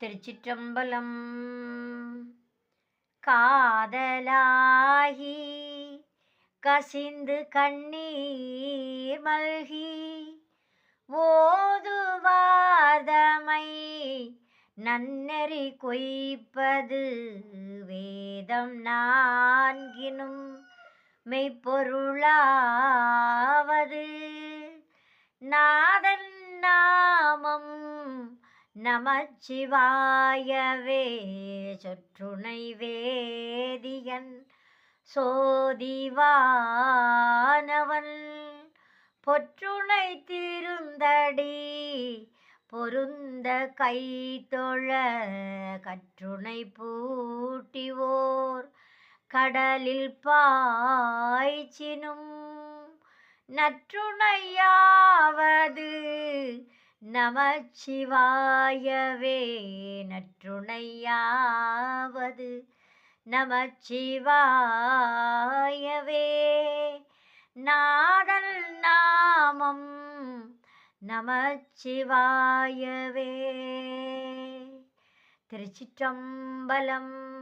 திருச்சிற்றம்பலம். காதலாகி கசிந்து கண்ணீர் மல்கி ஓதுவாதமை நன்னெறி கொய்ப்பது வேதம் நான்கினும் மெய்ப்பொருளாவது. நாதன் நமச்சிவாயவே சொற்றுணை வேதியன் சோதிவானவன். பொற்றுணை திருந்தடி பொருந்த கை தொழ கற்றுணை பூட்டிவோர். கடலில் பாய்ச்சினும் நற்றுணையாவது நமச்சிவாயவே நற்றுணையாவது. நமச்சிவாயவே நாதல் நாமம். நமச்சிவாயவே. திருச்சிற்றம்பலம்